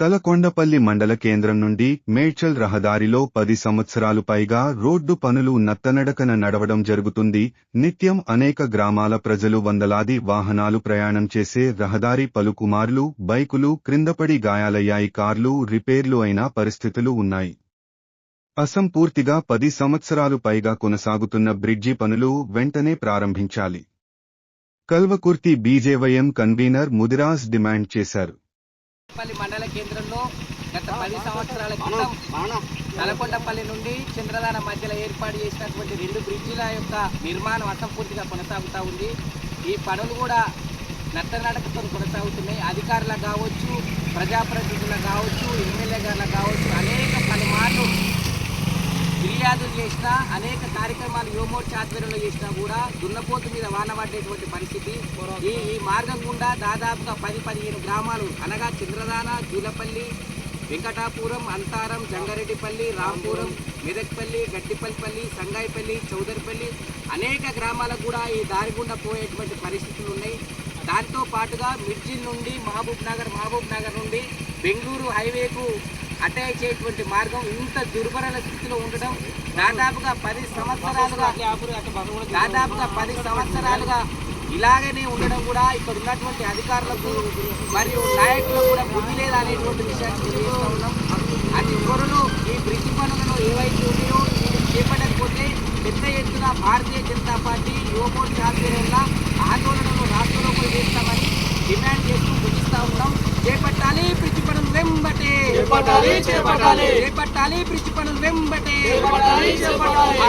తలకొండపల్లి మండల కేంద్రం నుండి మేడ్చల్ రహదారిలో పది సంవత్సరాలు పైగా రోడ్డు పనులు నత్తనడకన నడవడం జరుగుతుంది. నిత్యం అనేక గ్రామాల ప్రజలు వందలాది వాహనాలు ప్రయాణం చేసే రహదారి పలుకుమార్లు బైకులు క్రిందపడి గాయాలయ్యాయి. కార్లు రిపేర్లు అయిన పరిస్థితులు ఉన్నాయి. అసంపూర్తిగా పది సంవత్సరాలు పైగా కొనసాగుతున్న బ్రిడ్జి పనులు వెంటనే ప్రారంభించాలి. Kalwakurthy BJYM convener Mudiraj demand చేశారు. పల్లి మండల కేంద్రంలో గత పది సంవత్సరాల క్రితం తలకొండపల్లి నుండి చంద్రదాన మధ్యలో ఏర్పాటు చేసినటువంటి రెండు బ్రిడ్జిల యొక్క నిర్మాణం అసంపూర్తిగా కొనసాగుతూ ఉంది. ఈ పనులు కూడా నత్తనడకతో కొనసాగుతున్నాయి. అధికారులకు కావచ్చు ప్రజాప్రతినిధులకు కావచ్చు ఎమ్మెల్యే గారులకు కావచ్చు అనేక చేసినా అనేక కార్యక్రమాలు యువమోర్చ ఆధ్వర్యంలో చేసినా కూడా దున్నపోతు మీద వాన పడేటువంటి పరిస్థితి. ఈ ఈ మార్గం గుండా దాదాపుగా పది పదిహేను గ్రామాలు అనగా చంద్రదాన జూలపల్లి వెంకటాపురం అంతారం జంగారెడ్డిపల్లి రాంపురం మెదక్పల్లి గట్టిపల్లిపల్లి సంగాయిపల్లి చౌదరిపల్లి అనేక గ్రామాలకు కూడా ఈ దారి గుండా పోయేటువంటి పరిస్థితులు ఉన్నాయి. దాంతో పాటుగా మిర్జిల్ నుండి మహబూబ్ నగర్ మహబూబ్ నగర్ నుండి బెంగళూరు హైవేకు అటాచ్ చేయటువంటి మార్గం ఇంత దుర్భరణ స్థితిలో ఉండడం దాదాపుగా పది సంవత్సరాలుగా దాదాపుగా పది సంవత్సరాలుగా ఇలాగనే ఉండడం కూడా ఇక్కడ ఉన్నటువంటి అధికారులకు మరియు నాయకులకు కూడా బుద్ధి లేదా అనేటువంటి విషయాన్ని తెలియజేస్తూ ఉన్నాం. అతి త్వరలో ఈ బ్రిడ్జి పనులను ఏవైతే ఉన్నాయో చేపట్టకపోతే పెద్ద ఎత్తున భారతీయ జనతా పార్టీ యువమోర్చా ఆధ్వర్యంలో ఆందోళనలు రాష్ట్రంలో కూడా చేస్తామని డిమాండ్ చేస్తూ ముగిస్తా ఉన్నాం చేపట్టాలి బ్రిడ్జి పనులు వెంబటే చేపట్టాలి, చేపట్టాలి. చేపట్టాలి బ్రిడ్జి పనులు వెంబటే చేపట్టాలి, చేపట్టాలి.